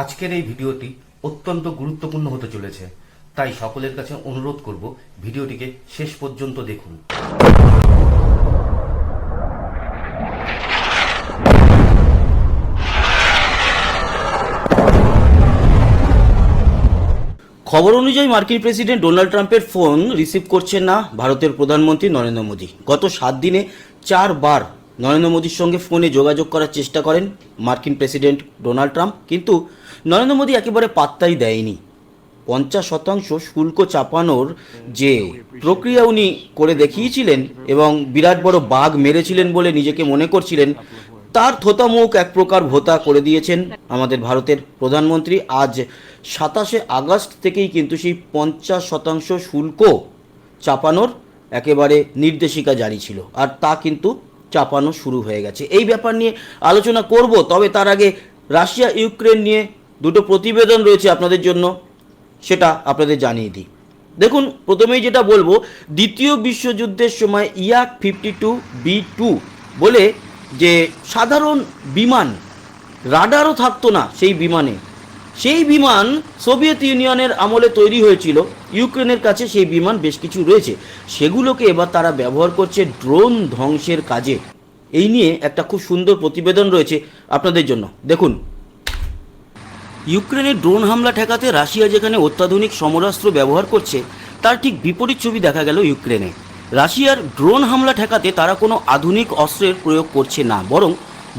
আজকের এই ভিডিওটি অত্যন্ত গুরুত্বপূর্ণ হতে চলেছে, তাই সকলের কাছে অনুরোধ করব ভিডিওটিকে শেষ পর্যন্ত দেখুন। খবর অনুযায়ী মার্কিন প্রেসিডেন্ট ডোনাল্ড ট্রাম্পের ফোন রিসিভ করছেন না ভারতের প্রধানমন্ত্রী নরেন্দ্র মোদী। গত সাত দিনে চারবার নরেন্দ্র মোদীর সঙ্গে ফোনে যোগাযোগ করার চেষ্টা করেন মার্কিন প্রেসিডেন্ট ডোনাল্ড ট্রাম্প, কিন্তু নরেন্দ্র মোদী একেবারে পাত্তাই দেয়নি। পঞ্চাশ শতাংশ শুল্ক চাপানোর যে প্রক্রিয়া উনি করে দেখিয়েছিলেন এবং বিরাট বড় বাঘ মেরেছিলেন বলে নিজেকে মনে করছিলেন, তার থোতামুখ এক প্রকার ভোতা করে দিয়েছেন আমাদের ভারতের প্রধানমন্ত্রী। আজ সাতাশে আগস্ট থেকেই কিন্তু সেই পঞ্চাশ শতাংশ শুল্ক চাপানোর একেবারে নির্দেশিকা জারি ছিল আর তা কিন্তু চাপানো শুরু হয়ে গেছে। এই ব্যাপার নিয়ে আলোচনা করব, তবে তার আগে রাশিয়া ইউক্রেন নিয়ে দুটো প্রতিবেদন রয়েছে আপনাদের জন্য, সেটা আপনাদের জানিয়ে দিই। দেখুন, প্রথমেই যেটা বলব, দ্বিতীয় বিশ্বযুদ্ধের সময় ইয়াক ফিফটি টু বি টু বলে যে সাধারণ বিমান, রাডারও থাকতো না সেই বিমানে। সেই বিমান সোভিয়েত ইউনিয়নের আমলে তৈরি হয়েছিল, ইউক্রেনের কাছে সেই বিমান বেশ কিছু রয়েছে। সেগুলোকে এবার তারা ব্যবহার করছে ড্রোন ধ্বংসের কাজে। এই নিয়ে একটা খুব সুন্দর প্রতিবেদন রয়েছে আপনাদের জন্য। দেখুন ইউক্রেনের ড্রোন হামলা ঠেকাতে রাশিয়া যেখানে অত্যাধুনিক সমরাস্ত্র ব্যবহার করছে, তার ঠিক বিপরীত ছবি দেখা গেল ইউক্রেনে। রাশিয়ার ড্রোন হামলা ঠেকাতে তারা কোনো আধুনিক অস্ত্রের প্রয়োগ করছে না, বরং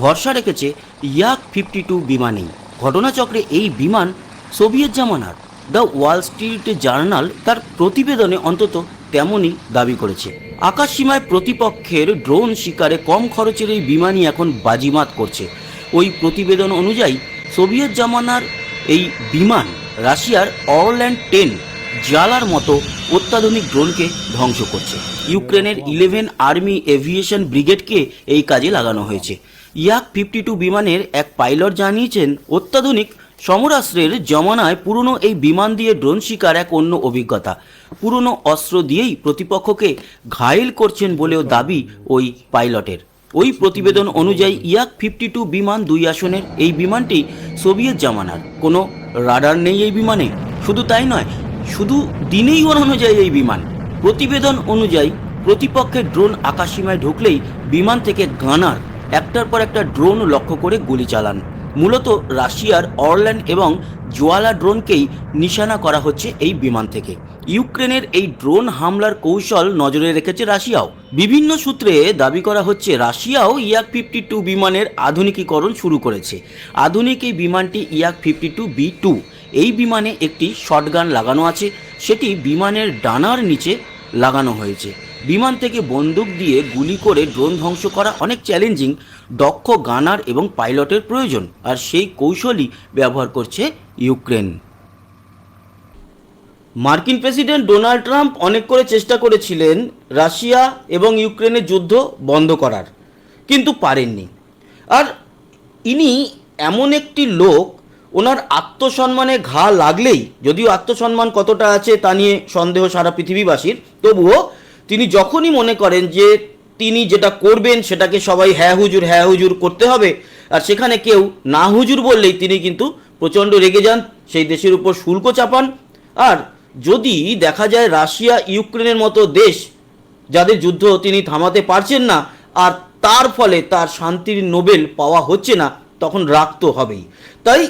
ভরসা রেখেছে ইয়াক ফিফটি টু বিমানেই। ঘটনাচক্রে এই বিমান সোভিয়েত জামানার, দ্য ওয়াল স্ট্রিট জার্নাল, তার প্রতিবেদনে অন্তত তেমনই দাবি করেছে। আকাশসীমায় প্রতিপক্ষের ড্রোন শিকারে কম খরচের এই বিমানই এখন বাজিমাত করছে। ওই প্রতিবেদন অনুযায়ী সোভিয়েত জামানার এই বিমান রাশিয়ার অরল্যান্ড টেন জ্বালার মতো অত্যাধুনিক ড্রোনকে ধ্বংস করছে। ইউক্রেনের ইলেভেন আর্মি এভিয়েশন ব্রিগেডকে এই কাজে লাগানো হয়েছে। ইয়াক ফিফটি টু বিমানের এক পাইলট জানিয়েছেন, অত্যাধুনিক সমরাস্ত্রের জমানায় পুরনো এই বিমান দিয়ে ড্রোন শিকার এক অন্য অভিজ্ঞতা। পুরনো অস্ত্র দিয়েই প্রতিপক্ষকে ঘায়েল করছেন বলেও দাবি ওই পাইলটের। ওই প্রতিবেদন অনুযায়ী ইয়াক ফিফটি টু বিমান দুই আসনের এই বিমানটি সোভিয়েত জামানার। কোনো রাডার নেই এই বিমানে। শুধু তাই নয়, শুধু দিনেই ওড়ানো যায় এই বিমান। প্রতিবেদন অনুযায়ী প্রতিপক্ষের ড্রোন আকাশসীমায় ঢুকলেই বিমান থেকে গানার একটার পর একটা ড্রোন লক্ষ্য করে গুলি চালান। মূলত রাশিয়ার অরল্যান্ড এবং জোয়ালা ড্রোনকেই নিশানা করা হচ্ছে এই বিমান থেকে। ইউক্রেনের এই ড্রোন হামলার কৌশল নজরে রেখেছে রাশিয়াও। বিভিন্ন সূত্রে দাবি করা হচ্ছে, রাশিয়াও ইয়াক ফিফটি টু বিমানের আধুনিকীকরণ শুরু করেছে। আধুনিক এই বিমানটি ইয়াক ফিফটি টু বি টু। এই বিমানে একটি শটগান লাগানো আছে, সেটি বিমানের ডানার নিচে লাগানো হয়েছে। বিমান থেকে বন্দুক দিয়ে গুলি করে ড্রোন ধ্বংস করা অনেক চ্যালেঞ্জিং, দক্ষ গানার এবং পাইলটের প্রয়োজন, আর সেই কৌশলই ব্যবহার করছে ইউক্রেন। মার্কিন প্রেসিডেন্ট ডোনাল্ড ট্রাম্প অনেক করে চেষ্টা করেছিলেন রাশিয়া এবং ইউক্রেনের যুদ্ধ বন্ধ করার, কিন্তু পারেননি। আর ইনি এমন একটি লোক, ওনার আত্মসম্মানে ঘা লাগলেই, যদিও আত্মসম্মান কতটা আছে তা নিয়ে সন্দেহ সারা পৃথিবীবাসীর, তবুও তিনি যখনই মনে করেন যে তিনি যেটা করবেন সেটাকে সবাই হ্যাঁ হুজুর হ্যাঁ হুজুর করতে হবে, আর সেখানে কেউ না হুজুর বললেই তিনি কিন্তু প্রচণ্ড রেগে যান, সেই দেশের উপর শুল্ক চাপান, আর যদি দেখা যায় রাশিয়া ইউক্রেনের মতো দেশ, যাদের যুদ্ধ তিনি থামাতে পারছেন না, আর তার ফলে তার শান্তির নোবেল পাওয়া হচ্ছে না, তখন রাগ তো হবেই। তাই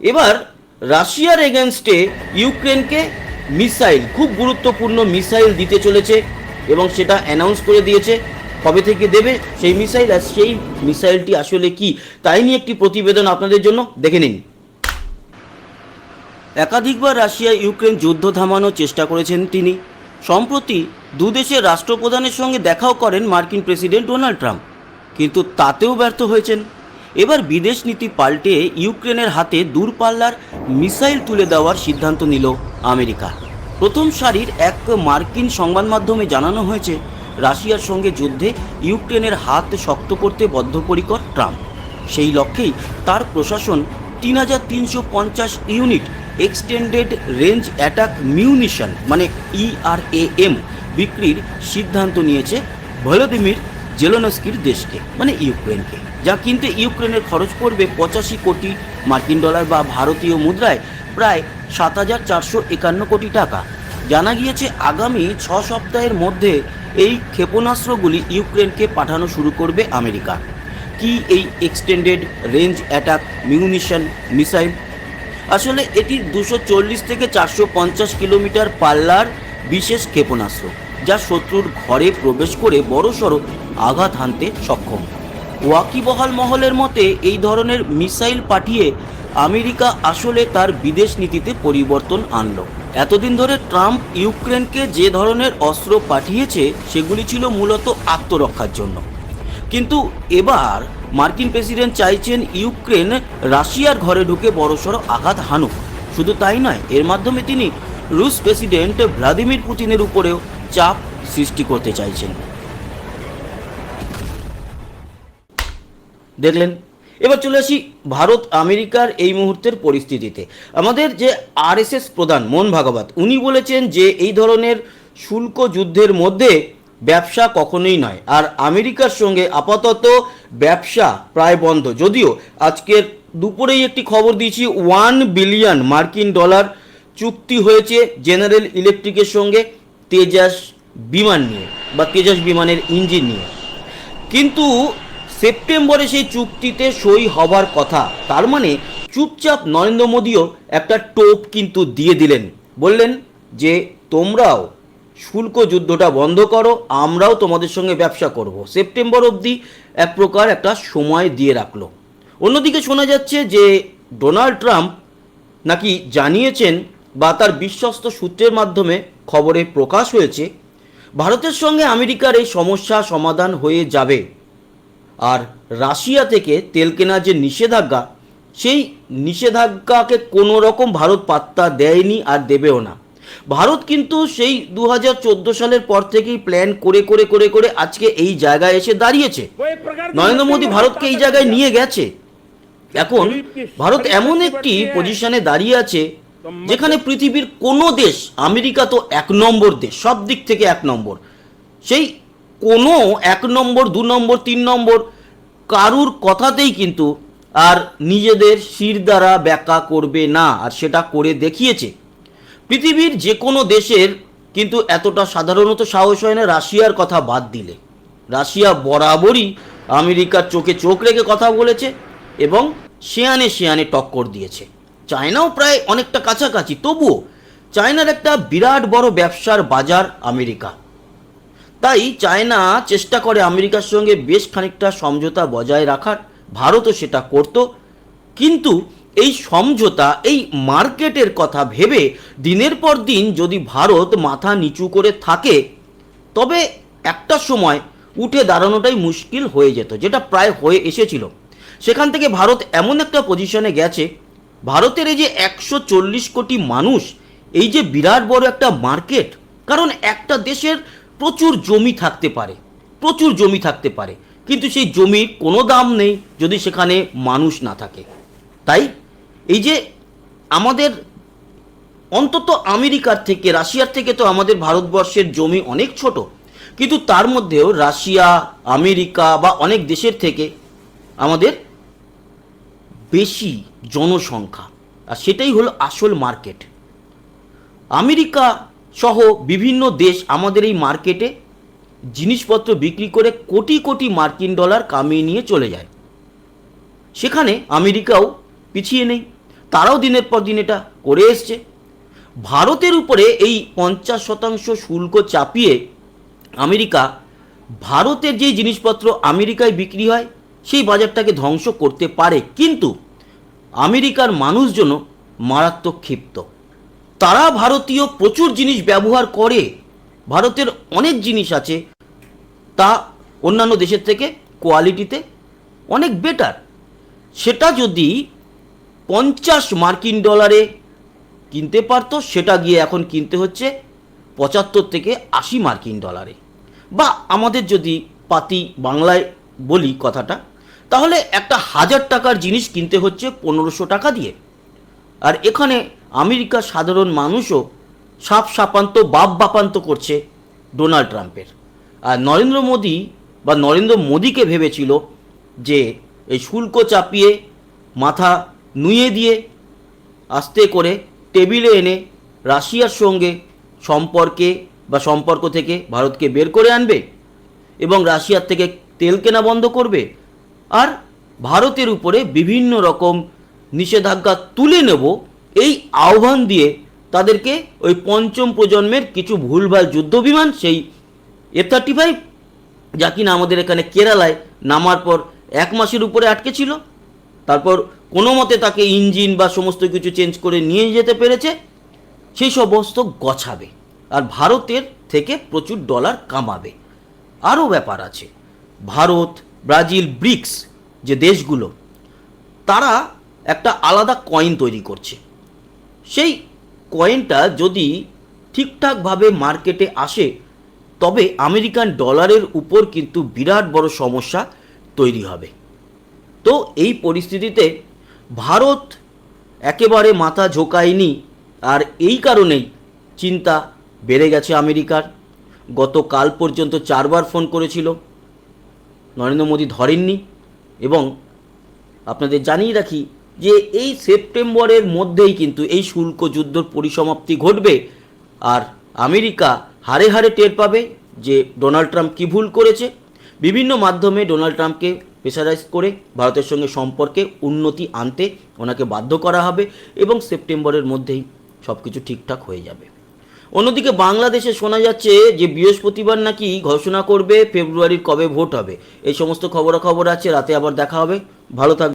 এবার রাশিয়ার এগেনস্টে ইউক্রেনকে মিসাইল, খুব গুরুত্বপূর্ণ মিসাইল দিতে চলেছে এবং সেটা অ্যানাউন্স করে দিয়েছে। কবে থেকে দেবে সেই মিসাইল আর সেই মিসাইলটি আসলে কি, তাই নিয়ে একটি প্রতিবেদন আপনাদের জন্য, দেখে নিন। একাধিকবার রাশিয়া ইউক্রেন যুদ্ধ থামানোর চেষ্টা করেছেন তিনি। সম্প্রতি দুদেশের রাষ্ট্রপ্রধানের সঙ্গে দেখাও করেন মার্কিন প্রেসিডেন্ট ডোনাল্ড ট্রাম্প। কিন্তু তাতেও ব্যর্থ হয়েছেন। এবার বিদেশ নীতি পাল্টে ইউক্রেনের হাতে দূরপাল্লার মিসাইল তুলে দেওয়ার সিদ্ধান্ত নিল আমেরিকা। প্রথম সারির এক মার্কিন সংবাদ মাধ্যমে জানানো হয়েছে, রাশিয়ার সঙ্গে যুদ্ধে ইউক্রেনের হাত শক্ত করতে বদ্ধপরিকর ট্রাম্প। সেই লক্ষ্যেই তার প্রশাসন তিন হাজার তিনশো পঞ্চাশ unit extended range attack munition মানে ইআরএএম বিক্রির সিদ্ধান্ত নিয়েছে ভলোদিমির জেলোনস্কির দেশকে মানে ইউক্রেনকে। যা কিনতে ইউক্রেনের খরচ পড়বে পঁচাশি কোটি মার্কিন ডলার বা ভারতীয় মুদ্রায় প্রায় সাত হাজার চারশো একান্ন কোটি টাকা। জানা গিয়েছে, আগামী ছ সপ্তাহের মধ্যে এই ক্ষেপণাস্ত্রগুলি ইউক্রেনকে পাঠানো শুরু করবে আমেরিকা। কি এই extended range attack munition missile আসলে এটি দুশো চল্লিশ থেকে চারশো পঞ্চাশ কিলোমিটার পাল্লার বিশেষ ক্ষেপণাস্ত্র, যা শত্রুর ঘরে প্রবেশ করে বড়সড় আঘাত হানতে সক্ষম। ওয়াকিবহাল মহলের মতে, এই ধরনের মিসাইল পাঠিয়ে আমেরিকা আসলে তার বিদেশ নীতিতে পরিবর্তন আনলো। এতদিন ধরে ট্রাম্প ইউক্রেনকে যে ধরনের অস্ত্র পাঠিয়েছে, সেগুলি ছিল মূলত আত্মরক্ষার জন্য। কিন্তু এবার মার্কিন প্রেসিডেন্ট চাইছেন ইউক্রেন রাশিয়ার ঘরে ঢুকে বড়সড় আঘাত হানুক। শুধু তাই নয়, এর মাধ্যমে তিনি রুশ প্রেসিডেন্ট ভ্লাদিমির পুতিনের উপরেও চাপ সৃষ্টি করতে চাইছেন। দেখলেন, এবার চলে আসি ভারত আমেরিকার এই মুহূর্তের পরিস্থিতিতে। আমাদের যে আরএসএস প্রধান মোহন ভাগবত, উনি বলেছেন যে এই ধরনের শুল্ক যুদ্ধের মধ্যে ব্যবসা কখনোই নয়। আর আমেরিকার সঙ্গে আপাতত ব্যবসা প্রায় বন্ধ। যদিও আজকের দুপুরেই একটি খবর দিয়েছি, ওয়ান বিলিয়ন মার্কিন ডলার চুক্তি হয়েছে জেনারেল ইলেকট্রিকের সঙ্গে তেজাস বিমান নিয়ে, বা তেজাস বিমানের ইঞ্জিন নিয়ে। কিন্তু সেপ্টেম্বরে সেই চুক্তিতে সই হবার কথা, তার মানে চুপচাপ নরেন্দ্র মোদীও একটা টোপ কিন্তু দিয়ে দিলেন। বললেন যে, তোমরাও শুল্ক যুদ্ধটা বন্ধ করো, আমরাও তোমাদের সঙ্গে ব্যবসা করব। সেপ্টেম্বর অবধি এক প্রকার একটা সময় দিয়ে রাখল। অন্যদিকে শোনা যাচ্ছে যে, ডোনাল্ড ট্রাম্প নাকি জানিয়েছেন বা তার বিশ্বস্ত সূত্রের মাধ্যমে খবরে প্রকাশ হয়েছে, ভারতের সঙ্গে আমেরিকার এই সমস্যা সমাধান হয়ে যাবে। আর রাশিয়া থেকে তেল কেনার যে নিষেধাজ্ঞা, সেই নিষেধাজ্ঞাকে কোনো রকম ভারত পাত্তা দেয়নি আর দেবেও না। ভারত কিন্তু সেই দু সালের পর থেকেই প্ল্যান করে করে করে করে আজকে এই জায়গায় এসে দাঁড়িয়েছে। নরেন্দ্র মোদী ভারতকে এই জায়গায় নিয়ে গেছে। এখন ভারত এমন একটি পজিশনে দাঁড়িয়ে আছে যেখানে পৃথিবীর কোনো দেশ, আমেরিকা তো এক নম্বর দেশ, সব দিক থেকে এক নম্বর। সেই কোনো এক নম্বর, দু নম্বর, তিন নম্বর কারুর কথাতেই কিন্তু আর নিজেদের শির দ্বারা ব্যাখ্যা করবে না, আর সেটা করে দেখিয়েছে। পৃথিবীর যে কোনো দেশের কিন্তু এতটা সাধারণত সাহস হয় না রাশিয়ার কথা বাদ দিলে। রাশিয়া বরাবরই আমেরিকার চোখে চোখ রেখে কথা বলেছে এবং শেয়ানে শেয়ানে টক্কর দিয়েছে। চায়নাও প্রায় অনেকটা কাছাকাছি, তবুও চায়নার একটা বিরাট বড় ব্যবসার বাজার আমেরিকা। তাই চায়না চেষ্টা করে আমেরিকার সঙ্গে বেশ খানিকটা সমঝোতা বজায় রাখার, ভারতও সেটা করত। কিন্তু এই সমঝোতা, এই মার্কেটের কথা ভেবে দিনের পর দিন যদি ভারত মাথা নিচু করে থাকে, তবে একটা সময় উঠে দাঁড়ানোটাই মুশকিল হয়ে যেত, যেটা প্রায় হয়ে এসেছিল। সেখান থেকে ভারত এমন একটা পজিশনে গেছে, ভারতের এই যে একশো চল্লিশ কোটি মানুষ, এই যে বিরাট বড় একটা মার্কেট, কারণ একটা দেশের প্রচুর জমি থাকতে পারে, প্রচুর জমি থাকতে পারে, কিন্তু সেই জমির কোনো দাম নেই যদি সেখানে মানুষ না থাকে। তাই এই যে আমাদের অন্তত আমেরিকার থেকে, রাশিয়ার থেকে তো আমাদের ভারতবর্ষের জমি অনেক ছোট। কিন্তু তার মধ্যেও রাশিয়া, আমেরিকা বা অনেক দেশের থেকে আমাদের বেশি জনসংখ্যা। আর সেটাই হলো আসল মার্কেট। আমেরিকা সহ বিভিন্ন দেশ আমাদের এই মার্কেটে জিনিসপত্র বিক্রি করে কোটি কোটি মার্কিন ডলার কামিয়ে নিয়ে চলে যায়। সেখানে আমেরিকাও পিছিয়ে নেই। তারাও দিনের পর দিন এটা করে এসছে। ভারতের উপরে এই পঞ্চাশ শতাংশ শুল্ক চাপিয়ে আমেরিকা ভারতের যে জিনিসপত্র আমেরিকায় বিক্রি হয়, সেই বাজারটাকে ধ্বংস করতে পারে। কিন্তু আমেরিকার মানুষজন মারাত্মক ক্ষিপ্ত। তারা ভারতীয় প্রচুর জিনিস ব্যবহার করে, ভারতের অনেক জিনিস আছে, তা অন্যান্য দেশের থেকে কোয়ালিটিতে অনেক বেটার। সেটা যদি পঞ্চাশ মার্কিন ডলারে কিনতে পারতো, সেটা গিয়ে এখন কিনতে হচ্ছে পঁচাত্তর থেকে আশি মার্কিন ডলারে। বা আমাদের যদি পাতি বাংলায় বলি কথাটা, তাহলে একটা হাজার টাকার জিনিস কিনতে হচ্ছে পনেরোশো টাকা দিয়ে। আর এখানে আমেরিকার সাধারণ মানুষও সাপ সাপান্ত, বাপ বাপান্ত করছে ডোনাল্ড ট্রাম্পের। আর নরেন্দ্র মোদী বা নরেন্দ্র মোদীকে ভেবেছিল যে এই শুল্ক চাপিয়ে মাথা নুয়ে দিয়ে আস্তে করে টেবিলে এনে রাশিয়ার সঙ্গে সম্পর্কে বা সম্পর্ক থেকে ভারতকে বের করে আনবে এবং রাশিয়ার থেকে তেল কেনা বন্ধ করবে। আর ভারতের উপরে বিভিন্ন রকম নিষেধাজ্ঞা তুলে নেব, এই আহ্বান দিয়ে তাদেরকে ওই পঞ্চম প্রজন্মের কিছু ভুলভাল যুদ্ধবিমান, সেই এফ থার্টি ফাইভ, যা কিনা আমাদের এখানে কেরালায় নামার পর এক মাসের উপরে আটকে ছিল। তারপর কোনো মতে তাকে ইঞ্জিন বা সমস্ত কিছু চেঞ্জ করে নিয়ে যেতে পেরেছে, সেই সমস্ত গছাবে। আর ভারতের থেকে প্রচুর ডলার কামাবে। আরও ব্যাপার আছে। ভারত, ব্রাজিল, ব্রিক্স যে দেশগুলো, তারা একটা আলাদা কয়েন তৈরি করছে। সেই কয়েনটা যদি ঠিকঠাকভাবে মার্কেটে আসে, তবে আমেরিকান ডলারের উপর কিন্তু বিরাট বড় সমস্যা তৈরি হবে। তো এই পরিস্থিতিতে ভারত একেবারে মাথা ঝোঁকায়নি আর এই কারণেই চিন্তা বেড়ে গেছে আমেরিকার। গতকাল পর্যন্ত চারবার ফোন করেছিল। নরেন্দ্র মোদী ধরেননি এবং আপনাদের জানিয়ে রাখি যে এই সেপ্টেম্বরের মধ্যেই কিন্তু এই শুল্ক যুদ্ধর পরিসমাপ্তি ঘটবে আর আমেরিকা হারে হারে টের পাবে যে ডোনাল্ড ট্রাম্প কী ভুল করেছে। বিভিন্ন মাধ্যমে ডোনাল্ড ট্রাম্পকে প্রেসারাইজ করে ভারতের সঙ্গে সম্পর্কে উন্নতি আনতে ওনাকে বাধ্য করা হবে এবং সেপ্টেম্বরের মধ্যেই সব কিছু ঠিকঠাক হয়ে যাবে। অন্যদিকে বাংলাদেশে শোনা যাচ্ছে যে বৃহস্পতিবার নাকি ঘোষণা করবে ফেব্রুয়ারির কবে ভোট হবে। এই সমস্ত খবরাখবর আছে, রাতে আবার দেখা হবে। ভালো থাকবে